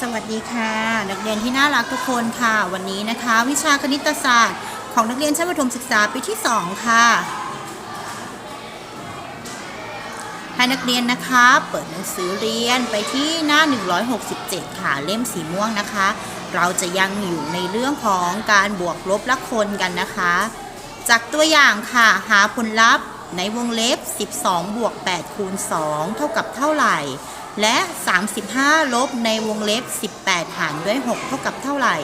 สวัสดีค่ะ นักเรียนที่น่ารักทุกคนค่ะ วันนี้นะคะ วิชาคณิตศาสตร์ ของนักเรียนชั้นประถมศึกษาปีที่ 2 ค่ะ ให้นักเรียนนะคะ เปิดหนังสือเรียนไปที่หน้า 167 ค่ะ เล่มสีม่วงนะคะ เราจะยังอยู่ในเรื่องของการบวกลบละคนกันนะคะ จากตัวอย่างค่ะ หาผลลัพธ์ในวงเล็บ 12 บวก 8 คูณ 2 เท่ากับเท่าไหร่และ 35 ลบในวงเล็บ 18 หารด้วย 6 เท่ากับเท่าไหร่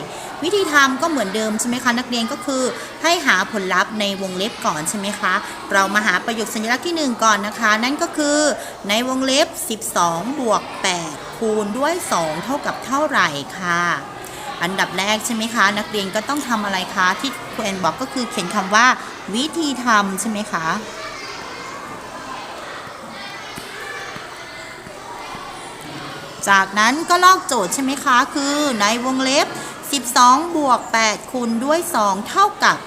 วิธีทำก็เหมือนเดิมใช่ไหมคะนักเรียนก็คือ ให้หาผลลัพธ์ในวงเล็บก่อนใช่ไหมคะ เรามาหาประโยคสัญลักษณ์ที่ 1 ก่อนนะคะ นั่นก็คือ ในวงเล็บ 12 บวก 8 คูณด้วย 2 เท่ากับเท่าไหร่ค่ะ อันดับแรกใช่ไหมคะ นักเรียนก็ต้องทำอะไรคะที่ครูแอนบอกก็คือเขียนคำว่า วิธีทำใช่ไหมคะ จากนั้นก็ลอกโจทย์ใช่ไหมคะ คือในวงเล็บ 12 บวก 8 คูณด้วย 2 เท่ากับ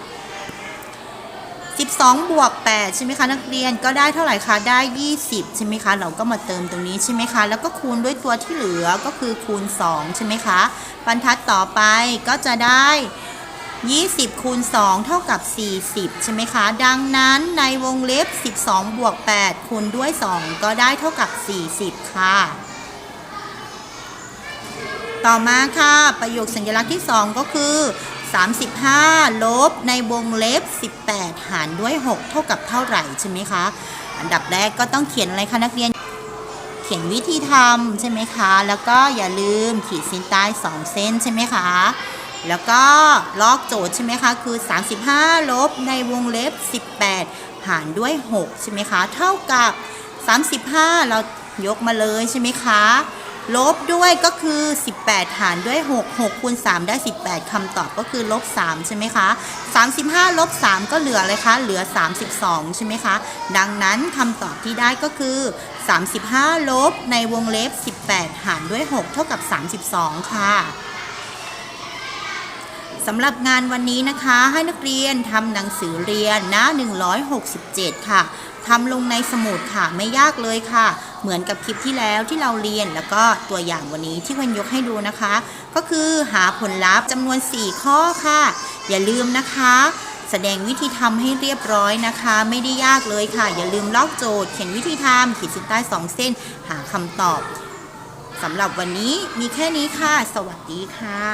12 บวก 8 ใช่ไหมคะ นักเรียนก็ได้เท่าไหร่คะ ได้ 20 ใช่ไหมคะ เราก็มาเติมตรงนี้ใช่ไหมคะ แล้วก็คูณด้วยตัวที่เหลือก็คือคูณ 2 ใช่ไหมคะ บรรทัดต่อไปก็จะได้20คูณ2เท่ากับ 40 ใช่ไหมคะ ดังนั้นในวงเล็บ 12 บวก 8 คูณด้วย 2 ก็ได้เท่ากับ 40 ค่ะ ต่อมาค่ะประโยคสัญลักษณ์ที่ 2 ก็คือ 35 ลบในวงเล็บ 18 หารด้วย 6 เท่ากับเท่าไหร่ใช่ไหมคะ อันดับแรกก็ต้องเขียนอะไรคะนักเรียน เขียนวิธีทำใช่ไหมคะ แล้วก็อย่าลืมขีดเส้นใต้ 2 เส้นใช่ไหมคะแล้วก็ลอกโจทย์ใช่ไหมคะคือ 35 ลบในวงเล็บ 18 หารด้วย 6 ใช่ไหมคะ เท่ากับ 35 เรายกมาเลยใช่ไหมคะ ลบด้วยก็คือ 18 หารด้วย 6 6คูณ3ได้ 18คำตอบก็คือลบ 3 ใช่ไหมคะ 35 ลบ 3 ก็เหลืออะไรคะ เหลือ 32 ใช่ไหมคะ ดังนั้นคำตอบที่ได้ก็คือ 35 ลบในวงเล็บ 18 หารด้วย 6 เท่ากับ 32 ค่ะสำหรับงานวันนี้นะคะให้นักเรียนทำหนังสือเรียนหน้า 167 ค่ะทำลงในสมุดค่ะไม่ยากเลยค่ะ เหมือนกับคลิปที่แล้วที่เราเรียนแล้วก็ตัวอย่างวันนี้ที่วันยกให้ดูนะคะ ก็คือหาผลลัพธ์จำนวน 4 ข้อค่ะ อย่าลืมนะคะ แสดงวิธีทำให้เรียบร้อยนะคะ ไม่ได้ยากเลยค่ะ อย่าลืมลอกโจทย์ เขียนวิธีทำขีดเส้นใต้ 2 เส้น หาคำตอบสำหรับวันนี้มีแค่นี้ค่ะ สวัสดีค่ะ